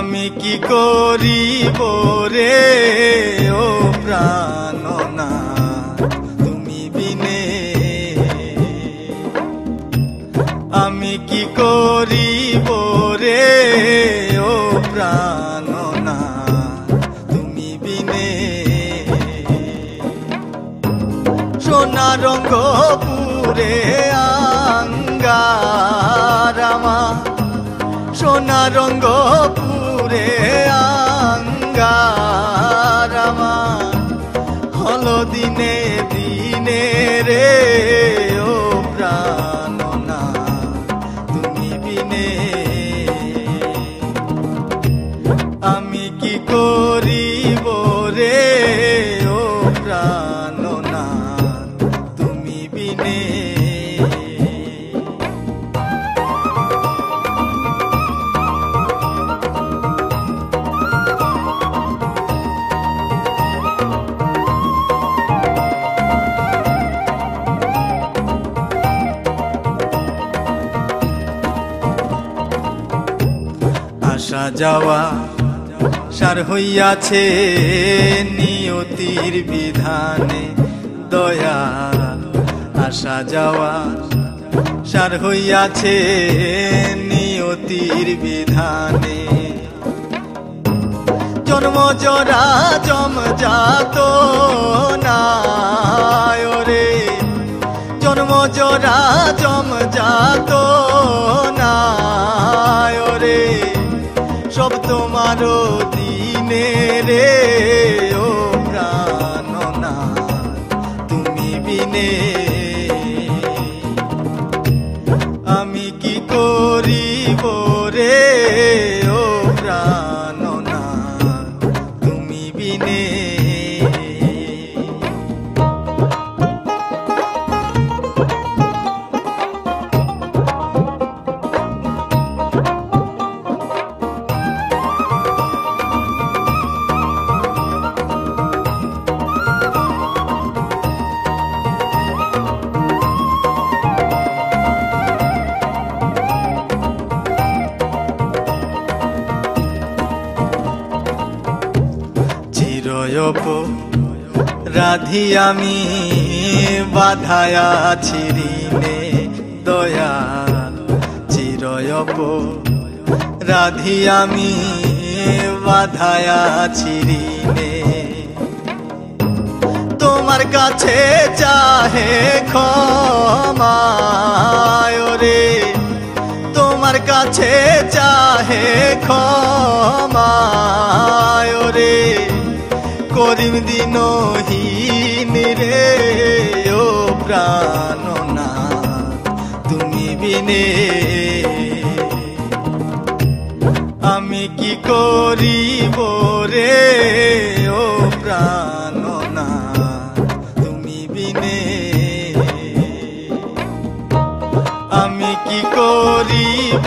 আমি কি করিব রে, ও প্রাণনা তুমি বিনে। আমি কি করিব রে, ও প্রাণনা তুমি বিনে। সোনা রঙ্গ পুরে আঙ্গারামা সোনা রঙ্গ দিনে দিনে রে ও প্রাণনা তুমি বিনে। আমি কি করিব রে ও প্রাণনা আসা যাওয়া, সার হইয়াছে নিয়তির বিধানে দয়া, আসা যাওয়া, সার হইয়াছে নিয়তির বিধানে। জন্ম জরা জম যাত না রে জন্ম জরা জম যাত রে ও প্রাণনা তুমি বিনে। আমি কি করিব? চিরয়প রাধি আমি বাধায়া ছিরিনে দয়াল চিরয়প রাধি আমি বাধায়া ছিরিনে তোমার কাছে চাহে ক্ষমায় রে। তোমার কাছে চাহে ক্ষমায় রে। করিম দিন রে, ও প্রাণ না, তুমি বিনে। আমি কি করিব রে, ও প্রাণ না, তুমি বিনে। আমি কি করিব